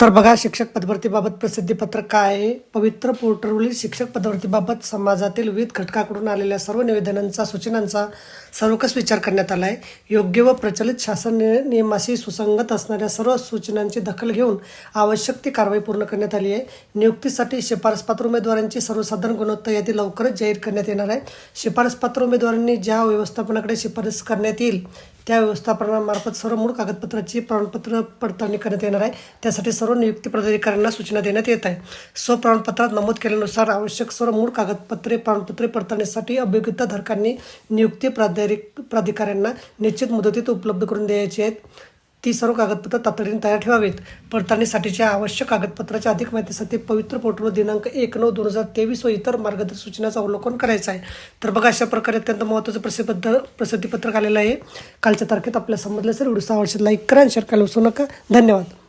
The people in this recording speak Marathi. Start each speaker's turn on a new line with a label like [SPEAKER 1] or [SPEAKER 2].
[SPEAKER 1] तर बघा शिक्षक पदभरतीबाबत प्रसिद्धीपत्रक काय आहे? पवित्र पोर्टलवरील शिक्षक पदभरतीबाबत समाजातील विविध घटकाकडून आलेल्या सर्व निवेदनांचा सूचनांचा सर्वकष विचार करण्यात आला आहे योग्य व प्रचलित शासन नियमाशी सुसंगत असणाऱ्या सर्व सूचनांची दखल घेऊन आवश्यक ती कारवाई पूर्ण करण्यात आली आहे. नियुक्तीसाठी शिफारसपात्र उमेदवारांची सर्वसाधारण गुणवत्ता यादी लवकरच जाहीर करण्यात येणार आहे. शिफारसपात्र उमेदवारांनी ज्या व्यवस्थापनाकडे शिफारस करण्यात येईल त्या व्यवस्थापनामार्फत सर्व मूळ कागदपत्राची प्रमाणपत्र पडताळणी करण्यात येणार आहे. त्यासाठी सर्व नियुक्ती पदाधिकाऱ्यांना सूचना देण्यात येत आहे. स्वप्रमाणपत्रात नमूद केल्यानुसार आवश्यक सर्व मूळ कागदपत्रे प्रमाणपत्रे पडताळणीसाठी अभियोग्यताधारकांनी नियुक्ती प्राधिक प्राधिकाऱ्यांना निश्चित मुदतीत उपलब्ध करून द्यायची आहेत. ती सर्व कागदपत्र तातडीने तयार ठेवावीत. पडताळणीसाठीच्या आवश्यक कागदपत्राच्या अधिक माहितीसाठी पवित्र पोर्टलवर दिनांक एक नऊ दोन हजार तेवीस व इतर मार्गदर्शक सूचनाचं अवलोकन करायचं आहे. तर बघा अशा प्रकारे अत्यंत महत्त्वाचं प्रसिद्ध प्रसिद्धीपत्रक आलेलं आहे. कालच्या तारखेत आपल्या समजलं असेल व्हिडिओ आवडशील लाईक करा आणि शेअर करायला विसरू नका. धन्यवाद.